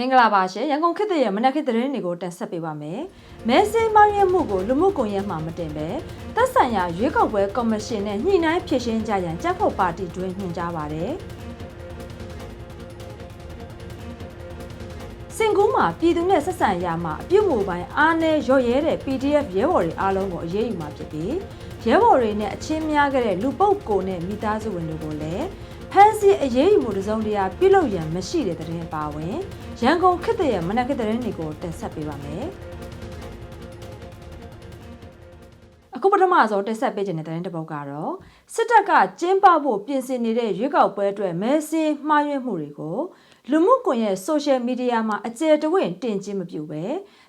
မင်္ဂလာပါရှင်ရန်ကုန်ခေတ်သစ်ရဲ့မနက်ခေတ်သတင်းတွေကိုတင်ဆက်ပေးပါမယ်။မဲဆေးမောင်းရမှုကိုလူမှုကွန်ရက်မှာမတင်ပဲသက်ဆိုင်ရာရွေးကောက်ပွဲကော်မရှင်နဲ့ညှိနှိုင်းဖြည့်ရှင်းကြရန်ကြက်ဖို့ပါတီတွင်ညွှန်ကြားပါတယ်။စင်ကူးမှာပြည်သူနဲ့ဆက်ဆံရမှာအပြုတ်မှုပိုင်းအားနဲ့ရော့ရဲတဲ့ PDF ရဲဘော်တွေအားလုံးကိုအရေးယူမှာဖြစ်ပြီးရဲဘော်တွေနဲ့အချင်းများခဲ့တဲ့လူပုတ်ကိုနဲ့မိသားစုဝင်တွေကိုလည်း ဖမ်းဆီးအရေးယူမှုတစုံတရာပြုလုပ်ရန်မရှိတဲ့တဲ့တင်ပါဝင်ရန်ကုန်ခေတ်သစ်ရဲ့မနက်ခေတ်သတင်းတွေကိုတင်ဆက်ပေးပါမယ်။အခုပထမဆုံးတင်ဆက်ပေးခြင်းတဲ့သတင်းတစ်ပုဒ်ကတော့စစ်တပ်ကကျင်းပဖို့ပြင်ဆင်နေတဲ့ရွေးကောက်ပွဲအတွက်မဲစင်းမှားယွင်းမှုတွေကိုလူမှုကွန်ရက်ဆိုရှယ်မီဒီယာမှာအကျယ်တဝင့်တင်ချင်းမပြုပဲ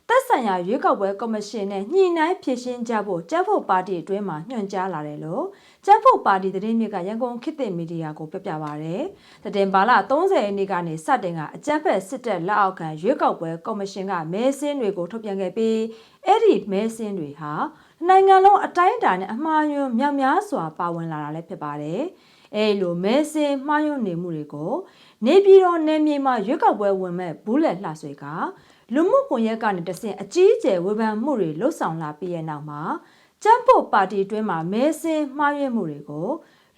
သက်ဆိုင်ရာရွေးကောက်ပွဲကော်မရှင်နဲ့ညှိနှိုင်းဖြည့်ရှင်းကြဖို့ကျန်းဖို့ပါတီအတွင်းမှာညွှန်ကြားလာတယ်လို့ ကျန်းဖို့ပါတီသတင်းမြစ်ကရန်ကုန်ခေတ်သစ်မီဒီယာကိုပြပြပါရယ်။တတင်ပါလ30ရက်နေ့ကနေစတင်ကအကြမ်းဖက်စစ်တပ်လက်အောက်ခံရွေးကောက်ပွဲကော်မရှင်ကမဲစင်းတွေကိုထုတ်ပြန်ခဲ့ပြီးအဲ့ဒီမဲစင်းတွေဟာနိုင်ငံလုံးအတိုင်းအတာနဲ့အမှားယွင်းမြောက်များစွာပါဝင်လာတာလည်းဖြစ်ပါတယ်။အဲလိုမဲစင်းမှားယွင်းနေမှုတွေကို နေပြည်တော်နယ်မြေမှာရွေးကောက်ပွဲဝင်မဲ့ဘူးလက်လှဆွေကလူမှုကွန်ရက်ကနေတဆင့်အကြီးအကျယ်ဝေဖန်မှုတွေလှုပ်ဆောင်လာပြီးတဲ့နောက်မှာ ကျန်းဖို့ပါတီအတွင်းမှာမဲစင်းမှားယွင်းမှုတွေကို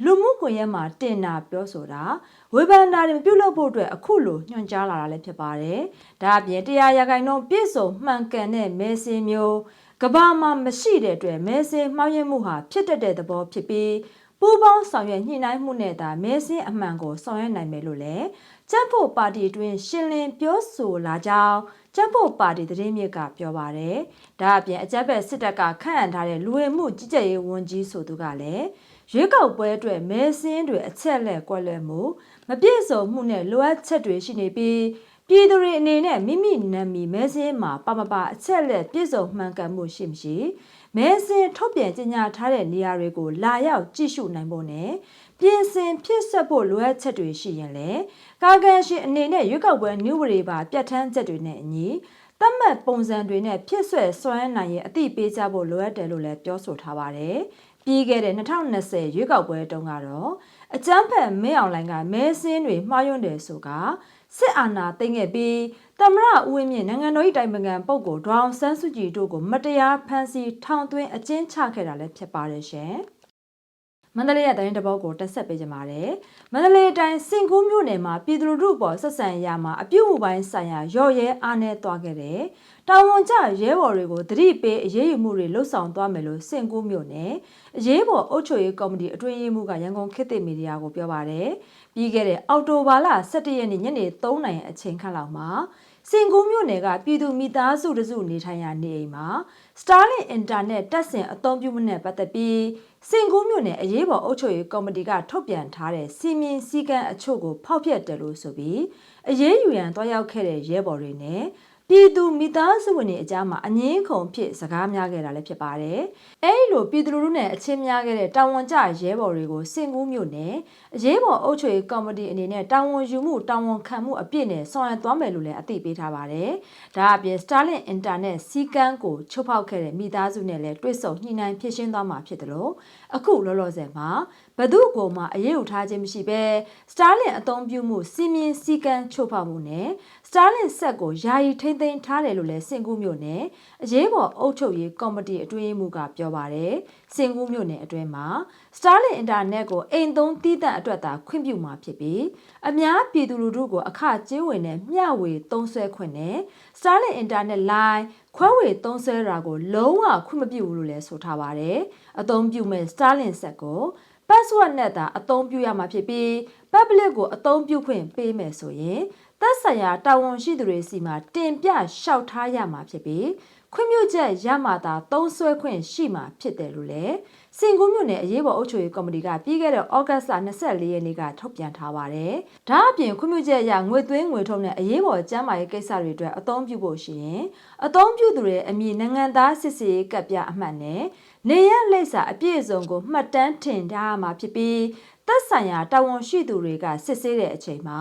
လူမှုကွန်ရက်မှာတင်နာပြောဆိုတာဝေဖန်တာတွေပြုလုပ်ဖို့အတွက်အခုလိုညွှန်ကြားလာတာလည်းဖြစ်ပါတယ်။ဒါအပြင်တရားရဂိုင်တော့ပြည့်စုံမှန်ကန်တဲ့မဲစင်းမျိုးကဘာမှာမရှိတဲ့အတွက်မဲစင်းမှားယွင်းမှုဟာဖြစ်တတ်တဲ့သဘောဖြစ်ပြီးပူးပေါင်းဆောင်ရွက်ညှိနှိုင်းမှုနဲ့သာမဲစင်းအမှန်ကိုဆောင်ရွက်နိုင်မယ်လို့လည်း ကျန်းဖို့ပါတီအတွင်းရှင်းလင်းပြောဆိုလာကြောင်းကျန်းဖို့ပါတီသတင်းမြစ်ကပြောပါရယ်ဒါအပြင်အကြက်ဘက်စစ်တပ်ကခန့်အပ်ထားတဲ့လူဝင်မှုကြီးကြပ်ရေးဝန်ကြီးဆိုသူကလည်းရွေးကောက်ပွဲအတွက်မဲစင်းတွေအချက်လက်ကွက်လွယ်မှုမပြည့်စုံမှုနဲ့လိုအပ်ချက်တွေရှိနေပြီးပြည်သူတွေအနေနဲ့မိမိနာမည်မဲစင်းမှာပါမပါအချက်လက်ပြည့်စုံမှန်ကန်မှုရှိမရှိမဲစင်းထုတ်ပြန်ကြေညာထားတဲ့နေရာတွေကိုလာရောက်ကြည့်ရှုနိုင်ဖို့နဲ့ ပြင်ဆင်ဖြစ်ဆက်ဖို့လိုအပ်ချက်တွေရှိရင်လည်းကာကန်ရှင်အနေနဲ့ရွေးကောက်ပွဲနည်းဝရေပါပြဋ္ဌာန်းချက်တွေနဲ့အညီသတ်မှတ်ပုံစံတွေနဲ့ဖြစ်ဆွဲစွမ်းနိုင်ရင်အသိပေးကြဖို့လိုအပ်တယ်လို့လည်းပြောဆိုထားပါတယ်။ပြီးခဲ့တဲ့2020ရွေးကောက်ပွဲတုန်းကတော့အကြမ်းဖက်မင်းအောင်လှိုင်ကမဲစင်းတွေမှားယွင်းတယ်ဆိုကစစ်အာဏာသိမ်းခဲ့ပြီးတမရဦးဝင်းမြင့်နိုင်ငံတော်၏တိုင်ပင်ခံပုဂ္ဂိုလ်ဒေါအောင်ဆန်းစုကြည်တို့ကိုမတရားဖမ်းဆီးထောင်သွင်းအကျဉ်းချခဲ့တာလည်းဖြစ်ပါတယ်ရှင်။ မန္တလေးရဲ့တိုင်းတစ်ပုတ်ကိုတက်ဆက်ပေးကြပါတယ်။မန္တလေးတိုင်းစင်ကူးမြို့နယ်မှာပြည်သူလူထုပေါ်ဆက်ဆံရမှာအပြုတ်မှုပိုင်းဆိုင်ရာရော့ရဲအားနဲ့တွားခဲ့တယ်။တာဝန်ကျရဲဘော်တွေကိုတတိပေးအရေးယူမှုတွေလှုပ်ဆောင်သွားမယ်လို့စင်ကူးမြို့နယ်အရေးပေါ်အုပ်ချုပ်ရေးကော်မတီအတွင်းရေးမှူးကရန်ကုန်ခေတ်သစ်မီဒီယာကိုပြောပါတယ်။ ပြီးခဲ့တဲ့အောက်တိုဘာလ17ရက်နေ့ညနေ3နာရီအချိန်ခန့်လောက်မှာစင်ကူးမြို့နယ်ကပြည်သူမိသားစုတစုနေထိုင်ရာနေအိမ်မှာ Starlink Internet တက်ဆင်အသုံးပြုမှုနဲ့ပတ်သက်ပြီးစင်ကူးမြို့နယ်အရေးပေါ်အုပ်ချုပ်ရေးကော်မတီကထုတ်ပြန်ထားတဲ့စီမင်းစည်းကမ်းအချို့ကိုဖောက်ဖျက်တယ်လို့ဆိုပြီးအရေးယူရန်တွားရောက်ခဲ့တဲ့ရဲဘော်တွေနဲ့ ပြည်သူမိသားစုဝင်တွေအကြားမှာအငင်းခုန်ဖြစ်စကားများခဲ့တာလည်းဖြစ်ပါတယ်။အဲဒီလိုပြည်သူလူထုနဲ့အချင်းများခဲ့တဲ့တာဝန်ကျရဲဘော်တွေကိုစင်ကူးမြို့နယ်အရေးပေါ်အုပ်ချုပ်ရေးကော်မတီအနေနဲ့တာဝန်ယူမှုတာဝန်ခံမှုအပြည့်နဲ့ဆောင်ရွက်သွားမယ်လို့လည်းအသိပေးထားပါတယ်။ဒါအပြင် Starlink Internet စီကန်းကိုချုပ်ဖောက်ခဲ့တဲ့မိသားစုနဲ့လည်းတွေ့ဆုံညှိနှိုင်းဖြစ်ရှင်းသွားမှာဖြစ်တယ်လို့အခုလောလောဆယ်မှာဘသူ့ကိုမှအရေးယူထားခြင်းမရှိဘဲ Starlink အသုံးပြုမှုစီမင်းစီကန်းချုပ်ဖောက်မှုနဲ့ Starlink ဆက်ကိုယာယီထိမ့်သိမ်းထားတယ်လို့လည်းစင်ကူးမြို့နယ်အရေးပေါ်အုပ်ချုပ်ရေးကော်မတီအတွင်းရေးမှူးကပြောပါတယ်။စင်ကူးမြို့နယ်အတွင်းမှာ Starlink Internet ကိုအိမ်သုံးတီးသန့်အတွက်သာခွင့်ပြုမှာဖြစ်ပြီးအများပြည်သူလူထုကိုအခကြေးဝင်နဲ့မျှဝေသုံးစွဲခွင့်နဲ့ Starlink Internet Line ခွဲဝေသုံးစွဲတာကိုလုံးဝခွင့်မပြုဘူးလို့လည်းဆိုထားပါတယ်။အသုံးပြုမဲ့ Starlink ဆက်ကို password နဲ့သာအသုံးပြုရမှာဖြစ်ပြီး public ကိုအသုံးပြုခွင့်ပေးမယ်ဆိုရင်သက်ဆိုင်ရာတာဝန်ရှိသူတွေစီမှာတင်ပြလျှောက်ထားရမှာဖြစ်ပြီးခွင့်ပြုချက်ရမှသာသုံးစွဲခွင့်ရှိမှာဖြစ်တယ်လို့လည်း စင်ကူးမြို့နယ်အရေးပေါ်အုပ်ချုပ်ရေးကော်မတီကပြီးခဲ့တဲ့ဩဂတ်စ်လ24ရက်နေ့ကထုတ်ပြန်ထားပါတယ်။ဒါအပြင်ခွင့်ပြုချက်ရငွေသွင်းငွေထုတ်နဲ့အရေးပေါ်ကျန်းမာရေးကိစ္စတွေအတွက်အသုံးပြုဖို့ရှိရင်အသုံးပြုသူတွေအမည်နိုင်ငံသားစစ်ဆေးကပ်ပြအမှတ်နဲ့နေရလိပ်စာအပြည့်အစုံကိုမှတ်တမ်းတင်ထားမှာဖြစ်ပြီးသက်ဆိုင်ရာတာဝန်ရှိသူတွေကစစ်ဆေးတဲ့အချိန်မှာ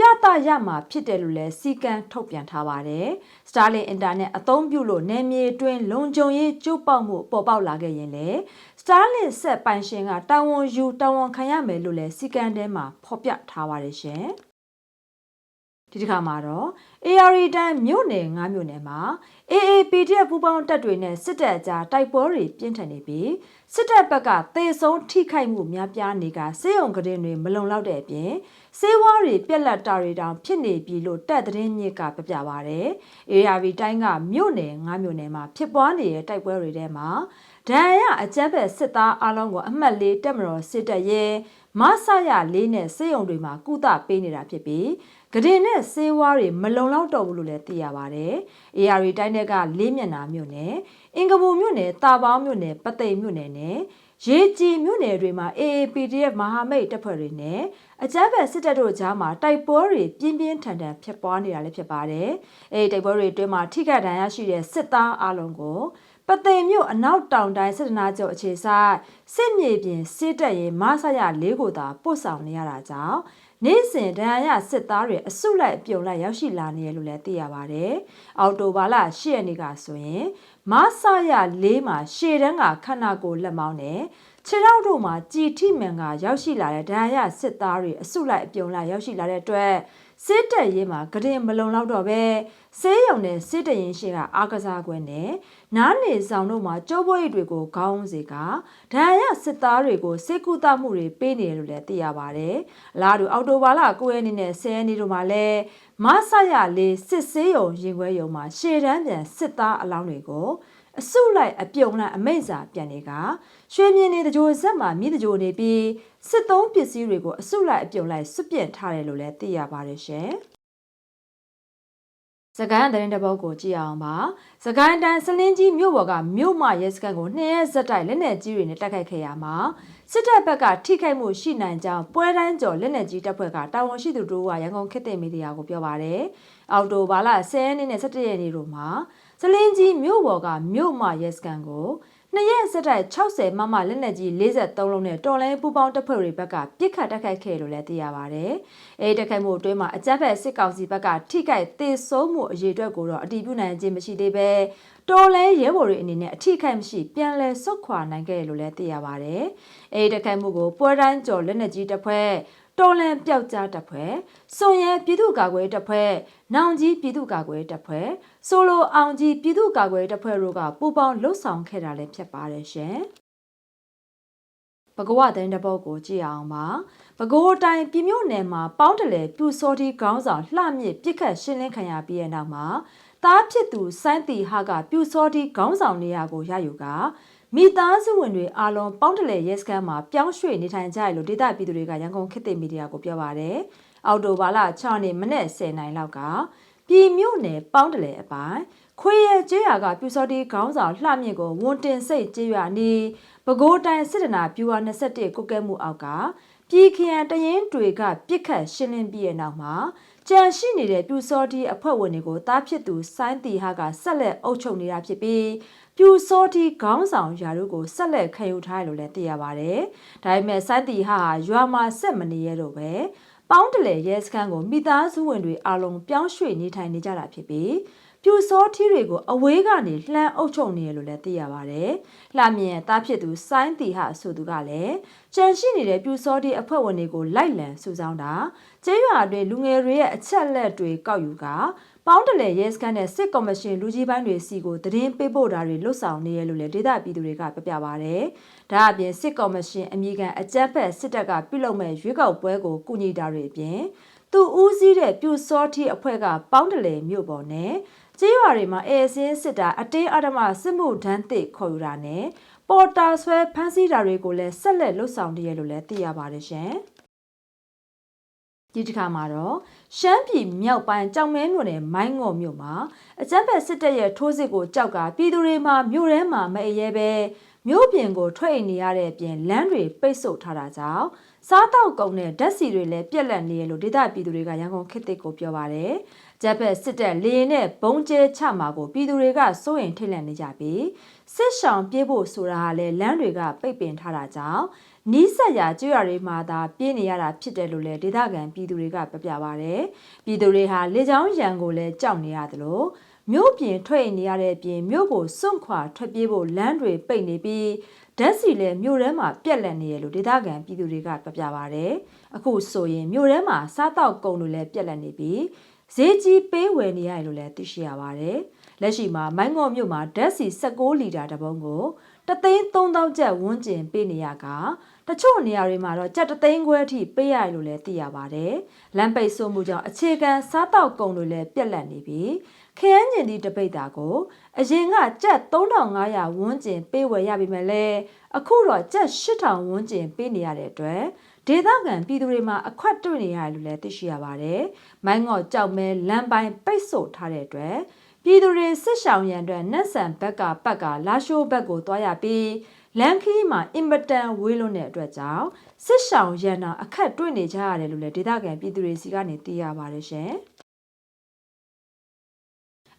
ပြသရမှာဖြစ်တယ်လို့လည်းစီကံထုတ်ပြန်ထားပါတယ်။ Starlink Internet အသုံးပြုလို့နယ်မြေတွင်းလုံခြုံရေးကျုပ်ပေါက်မှုပေါ်ပေါက်လာခဲ့ရင်လည်း Starlink ဆက်ပိုင်ရှင်ကတာဝန်ယူတာဝန်ခံရမယ်လို့လည်းစီကံထဲမှာဖော်ပြထားပါတယ်ရှင်။ဒီတစ်ခါမှာတော့ AR တန်းမြို့နယ်၅မြို့နယ်မှာ AAPDF ပူးပေါင်းတပ်တွေနဲ့စစ်တပ်အကြားတိုက်ပွဲတွေပြင်းထန်နေပြီးစစ်တပ်ဘက်ကသေဆုံးထိခိုက်မှုများပြားနေကစေယုံကတဲ့တွေမလုံလောက်တဲ့အပြင် စေဝါးတွေပြက်လက်တာတွေတောင်ဖြစ်နေပြီလို့တပ်သတင်းမြစ်ကပြပြပါဗျ။ ARV တိုင်းကမြို့နယ်၅မြို့နယ်မှာဖြစ်ပွားနေတဲ့တိုက်ပွဲတွေထဲမှာဒဏ်ရာအကြမ်းဖက်စစ်သားအလုံးကိုအမှတ်၄တက်မတော်စစ်တပ်ရဲ့မဆရလေးနဲ့စေယုံတွေမှာကုသပေးနေတာဖြစ်ပြီးဂဒင်နဲ့စေဝါးတွေမလုံလောက်တော့ဘူးလို့လည်းသိရပါတယ်။ AR တိုင်းတွေကလေးမျက်နှာမြို့နယ်အင်္ဂပူမြို့နယ်တာပေါင်းမြို့နယ်ပသိမ်မြို့နယ်နဲ့ ရေကြည်မြို့နယ်တွေမှာ AAPDF မဟာမိတ်တပ်ဖွဲ့တွေနဲ့အကြမ်းဖက်စစ်တပ်တို့ကြားမှာတိုက်ပွဲတွေပြင်းပြင်းထန်ထန်ဖြစ်ပွားနေတာလည်းဖြစ်ပါတယ်။အဲဒီတိုက်ပွဲတွေအတွင်းမှာထိခိုက်ဒဏ်ရာရှိတဲ့စစ်သားအလုံးကိုပသိမ်မြို့အနောက်တောင်တိုင်းစစ်တနာကျော်အခြေဆိုင်စစ်မြေပြင်စစ်တပ်ရဲ့မဆရလေးကိုသာပို့ဆောင်နေရတာကြောင့်နေ့စဉ်ဒဏ်ရာရစစ်သားတွေအစုလိုက်အပြုံလိုက်ရောက်ရှိလာနေရလို့လည်းသိရပါတယ်။အော်တိုဘာလ10ရက်နေ့ကဆိုရင် မဆရလေးမှာရှေ့တန်းကခန္ဓာကိုယ်လက်မောင်းနဲ့ခြေထောက်တို့မှာကြည်ထိမှန်ကရောက်ရှိလာတဲ့ဒဏ်ရာရစစ်သားတွေအစုလိုက်အပြုံလိုက်ရောက်ရှိလာတဲ့အတွက်စစ်တပ်ရေးမှာဂရင်မလုံလောက်တော့ပဲဆေးရုံနဲ့စစ်တရင်ရှိကအားကစားကွင်းနဲ့နားနေဆောင်တို့မှာကြောပွဲတွေကိုခေါင်းစေကဒဏ်ရာစစ်သားတွေကိုစစ်ကူတမှုတွေပေးနေတယ်လို့လည်းသိရပါတယ်။အလားတူအော်တိုဘာလ9ရက်နေ့နဲ့10ရက်နေ့တို့မှာလည်း မဆရလေးစစ်ဆေးရုံရင်ခွဲရုံမှာရှေ့တန်းပြန်စစ်သားအလောင်းတွေကိုအစုလိုက်အပြုံလိုက်အမိန့်စာပြန်နေကရွှေမြင်းနေတကြိုဆက်မှာမြည်တကြိုနေပြီးစစ်သုံးပစ္စည်းတွေကိုအစုလိုက်အပြုံလိုက်စွပြင့်ထားတယ်လို့လည်းသိရပါတယ်ရှင်။စကိုင်းသတင်းတပုတ်ကိုကြည့်အောင်ပါစကိုင်းတိုင်းစလင်းကြီးမြို့ပေါ်ကမြို့မရဲစခန်းကိုနှစ်ရက်ဇက်တိုက်လက်နက်ကြီးတွေနဲ့တိုက်ခိုက်ခဲ့ရမှာ စစ်တပ်ဘက်ကထိခိုက်မှုရှိနိုင်ကြောင်းပွဲတိုင်းကျော်လက်နက်ကြီးတပ်ဖွဲ့ကတာဝန်ရှိသူတို့ကရန်ကုန်ခေတ်သစ်မီဒီယာကိုပြောပါတယ်အော်တိုဘာလ10ရက်နေ့နဲ့17ရက်နေ့တို့မှာစလင်းကြီးမြို့ပေါ်ကမြို့မရဲစခန်းကို နှစ်ရက်စက်တိုက်60မမလက်နက်ကြီး43လုံးနဲ့တော်လိုင်းပူပေါင်းတပ်ဖွဲ့တွေဘက်ကပြစ်ခတ်တိုက်ခိုက်ခဲ့လို့လည်းသိရပါဗျ။အဲဒီတိုက်ခိုက်မှုအတွင်းမှာအကြမ်းဖက်စစ်ကောင်စီဘက်ကထိခိုက်သေဆုံးမှုအရေးအတွက်ကိုတော့အတည်ပြုနိုင်ခြင်းမရှိသေးပဲတော်လဲရဲဘော်တွေအနေနဲ့အထိခိုက်မရှိပြန်လည်ဆုတ်ခွာနိုင်ခဲ့လို့လည်းသိရပါဗျ။အဲဒီတိုက်ခိုက်မှုကိုပွဲတိုင်းကျော်လက်နက်ကြီးတပ်ဖွဲ့ တော်လန်ပျောက်ကြားတပ်ဖွဲ့စွန်ရဲပြည်သူ့ကာကွယ်တပ်ဖွဲ့နောင်ကြီးပြည်သူ့ကာကွယ်တပ်ဖွဲ့ဆိုလိုအောင်ကြီးပြည်သူ့ကာကွယ်တပ်ဖွဲ့တို့ကပူးပေါင်းလှုပ်ဆောင်ခဲ့တာလည်းဖြစ်ပါတယ်ရှင်ပကဝတဲ့တပုတ်ကိုကြည့်အောင်ပါပဲခူးတိုင်းပြည်မြို့နယ်မှာပေါင်းတလေပြူစောတိခေါင်းဆောင်လှမြင့်ပြစ်ခတ်ရှင်းလင်းခံရပြီးတဲ့နောက်မှာတားဖြစ်သူစိုင်းတီဟာကပြူစောတိခေါင်းဆောင်နေရာကိုရယူက မိသားစုဝင်တွေအားလုံးပေါင်းတလေရဲစခန်းမှာပြောင်းရွှေ့နေထိုင်ကြရလို့ဒေသပြည်သူတွေကရန်ကုန်ခေတ်သစ်မီဒီယာကိုပြောပါရယ်အော်တိုဘာလ6ရက်နေ့မနေ့10နိုင်လောက်ကပြည်မြို့နယ်ပေါင်းတလေအပိုင်းခွေရကျေးရွာကပြူစောတိခေါင်းဆောင်လှမြင့်ကိုဝန်တင်စိတ်ကျေးရွာနီးပဲခူးတိုင်းစစ်တနာပြူဝါ21ကုကဲမှုအောက်ကပြည်ခရန်တရင်တွေကပြစ်ခတ်ရှင်းလင်းပြီးတဲ့နောက်မှာကြံရှိနေတဲ့ပြူစောတိအဖွဲ့ဝင်တွေကိုတားဖြစ်သူဆိုင်းတီဟာကဆက်လက်အုပ်ချုပ်နေတာဖြစ်ပြီး ပြူစောတိခေါင်းဆောင်ယာတို့ကိုဆက်လက်ခံယူထားရလို့လည်းသိရပါတယ်။ဒါပေမဲ့ဆိုင်းတီဟာရွာမှာဆက်မနေရတော့ပဲပေါင်းတလေရဲစခန်းကိုမိသားစုဝင်တွေအလုံးပြောင်းရွှေ့နေထိုင်နေကြတာဖြစ်ပြီးပြူစောထီးတွေကိုအဝေးကနေလှမ်းအုပ်ချုပ်နေရလို့လည်းသိရပါတယ်။လှမြင့်သားဖြစ်သူဆိုင်းတီဟာဆိုသူကလည်းကြံရှိနေတဲ့ပြူစောတီအဖွဲ့ဝင်တွေကိုလိုက်လံစုဆောင်းတာကျေးရွာတွေလူငယ်တွေရဲ့အချက်လက်တွေကောက်ယူက ပေါင်းတလေရဲစခန်းနဲ့စစ်ကော်မရှင်လူကြီးပိုင်းတွေစီကိုသတင်းပေးပို့တာတွေလွတ်ဆောင်နေရလို့လည်းဒေသပြည်သူတွေကပြပြပါဗျ။ဒါအပြင်စစ်ကော်မရှင်အမိခံအကြမ်းဖက်စစ်တပ်ကပြုလုပ်မဲ့ရွေးကောက်ပွဲကိုကူညီတာတွေအပြင်သူဦးစီးတဲ့ပြူစောထီအဖွဲ့ကပေါင်းတလေမြို့ပေါ်နဲ့ကျေးရွာတွေမှာအဲစင်းစစ်တာအတင်းအဓမ္မစစ်မှုထမ်းသစ်ခေါ်ယူတာနဲ့ပေါ်တာဆွဲဖမ်းဆီးတာတွေကိုလည်းဆက်လက်လှုပ်ဆောင်နေရလို့လည်းသိရပါတယ်ရှင်။ ဒီတစ်ခါမှာတော့ရှမ်းပြည်မြောက်ပိုင်းကြောင်မဲမြို့နယ်မိုင်းငေါ်မြို့မှာအကြမ်းဖက်စစ်တပ်ရဲ့ထိုးစစ်ကိုကြောက်ကပြည်သူတွေမှာမြို့ထဲမှာမအရဲပဲမြို့ပြင်ကိုထွက်နေရတဲ့အပြင်လမ်းတွေပိတ်ဆို့ထားတာကြောင့်စားတောက်ကုန်တဲ့ဓာတ်ဆီတွေလည်းပြက်လက်နေရလို့ဒေသပြည်သူတွေကရန်ကုန်ခေတ်သစ်ကိုပြောပါတယ်။ဂျက်ဖက်စစ်တပ်လေရင်နဲ့ဘုံကျဲချမှာကိုပြည်သူတွေကစိုးရင်ထိတ်လန့်နေကြပြီး စစ်ဆောင်ပြေးဖို့ဆိုတာဟာလည်းလမ်းတွေကပိတ်ပင်ထားတာကြောင့်နီးစက်ရာကျွရတွေမှာသာပြေးနေရတာဖြစ်တယ်လို့လည်းဒေသခံပြည်သူတွေကပြပြပါဗျ။ပြည်သူတွေဟာလေကြောင်းရန်ကိုလည်းကြောက်နေရတယ်လို့မြို့ပြင်ထွက်နေရတဲ့အပြင်မြို့ကိုစွန့်ခွာထွက်ပြေးဖို့လမ်းတွေပိတ်နေပြီးဓာတ်စီလည်းမြို့ထဲမှာပြက်လက်နေရလို့ဒေသခံပြည်သူတွေကပြပြပါဗျ။အခုဆိုရင်မြို့ထဲမှာစားတောက်ကုန်တွေလည်းပြက်လက်နေပြီးဈေးကြီးပေးဝယ်နေရတယ်လို့လည်းသိရှိရပါတယ်။ လက်ရှိမှာမိုင်းငေါ်မြို့မှာဓာတ်ဆီ16လီတာတစ်ပုံးကိုတသိန်း3000ကျပ်ဝန်းကျင်ပေးနေရကတချို့နေရာတွေမှာတော့ကျပ်တသိန်းခွဲအထိပေးရတယ်လို့လည်းသိရပါတယ်။လမ်းပိတ်ဆို့မှုကြောင့်အခြေခံစားတောက်ကုန်တွေလည်းပြက်လက်နေပြီးခရမ်းကျင်ဒီတပိတ်တာကိုအရင်ကကျပ်3500ဝန်းကျင်ပေးဝယ်ရပြီမဲ့လဲအခုတော့ကျပ်8000ဝန်းကျင်ပေးနေရတဲ့အတွက်ဒေသခံပြည်သူတွေမှာအခွက်တွေ့နေရတယ်လို့လည်းသိရှိရပါတယ်။မိုင်းငေါ့ကြောက်မဲလမ်းပိုင်းပိတ်ဆို့ထားတဲ့အတွက် ပြည်သူတွေစစ်ဆောင်ရန်အတွက်နတ်ဆန်ဘက်ကပတ်ကလာရှိုးဘက်ကိုတွားရပြီးလန်ခီးမှာအင်မတန်ဝေးလွန်းတဲ့အတွက်ကြောင့်စစ်ဆောင်ရန်တာအခက်တွေ့နေကြရတယ်လို့လည်းဒေသခံပြည်သူတွေစီကနေသိရပါတယ်ရှင်။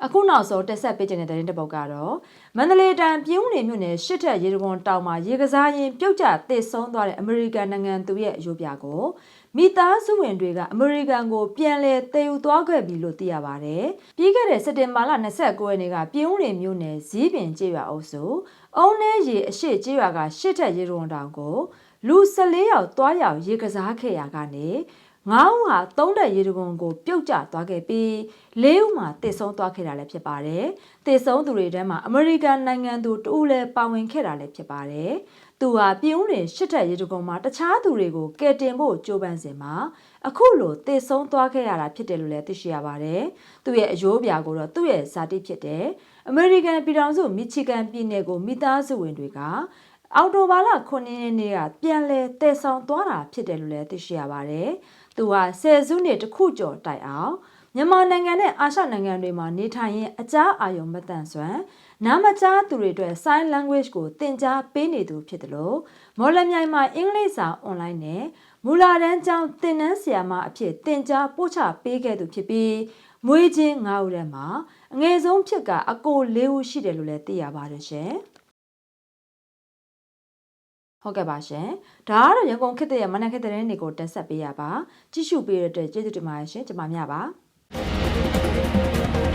အခုနောက်ဆုံးတက်ဆက်ပေးခြင်းတဲ့တဲ့ပုတ်ကတော့မန္တလေးတိုင်းပြင်းဦးနေမြို့နယ်ရှစ်ထက်ရေတကွန်တောင်မှာရေကစားရင်ပြုတ်ကျသေဆုံးသွားတဲ့အမေရိကန်နိုင်ငံသူရဲ့အယိုးပြကို မိသားစုဝင်တွေကအမေရိကန်ကိုပြန်လည်တည်ယူသွားခဲ့ပြီလို့သိရပါတယ်။ပြီးခဲ့တဲ့စက်တင်ဘာလ29ရက်နေ့ကပြင်းဦးနေမြို့နယ်ဇီးပင်ကျေးရွာအုပ်စုအုံးနေရေအရှိကျေးရွာကရှစ်ထက်ရေတကွန်တောင်ကိုလူ14ယောက်တွားရောက်ရေကစားခဲ့ရကနေငါးဦးဟာသုံးတဲ့ရေတကွန်ကိုပြုတ်ကျသွားခဲ့ပြီးလေးဦးမှာတစ်ဆုံးသွားခဲ့တာလည်းဖြစ်ပါတယ်။တစ်ဆုံးသူတွေထဲမှာအမေရိကန်နိုင်ငံသူတဦးလည်းပါဝင်ခဲ့တာလည်းဖြစ်ပါတယ်။ သူဟာပြည်ဦးတွင်ရှစ်ထက်ရေတကွန်မှာတခြားသူတွေကိုကယ်တင်ဖို့ကြိုးပမ်းစဉ်မှာအခုလိုတစ်ဆုံးသွားခဲ့ရတာဖြစ်တယ်လို့လည်းသိရှိရပါတယ်။သူ့ရဲ့အယိုးပြာကိုတော့သူ့ရဲ့ဇာတိဖြစ်တဲ့အမေရိကန်ပြည်ထောင်စုမီချီဂန်ပြည်နယ်ကိုမိသားစုဝင်တွေကအော်တိုဘာလ9ရက်နေ့ကပြန်လဲတည်ဆောင်သွားတာဖြစ်တယ်လို့လည်းသိရှိရပါတယ်။သူဟာဆယ်စုနှစ်တစ်ခုကျော်တိုင်အောင်မြန်မာနိုင်ငံနဲ့အာရှနိုင်ငံတွေမှာနေထိုင်ရင်အကြားအာရုံမတန်ဆွမ်း နားမကြားသူတွေအတွက် sign language ကိုသင်ကြားပေးနေသူဖြစ်တယ်လို့မော်လမြိုင်မှာအင်္ဂလိပ်စာအွန်လိုင်းနဲ့မူလာတန်းကျောင်းသင်တန်းဆရာမအဖြစ်သင်ကြားပို့ချပေးခဲ့သူဖြစ်ပြီးမွေးချင်း၅ဦးထဲမှာအငယ်ဆုံးဖြစ်ကအကို၄ဦးရှိတယ်လို့လည်းသိရပါတယ်ရှင်။ဟုတ်ကဲ့ပါရှင်။ဒါကတော့ရန်ကုန်ခေတ်ရဲ့မနက်ခေတ်တဲ့နေကိုတင်ဆက်ပေးရပါ။ကြည့်ရှုပေးရတဲ့အတွက်ကျေးဇူးတင်ပါတယ်ရှင်။ကျွန်မမြပါ။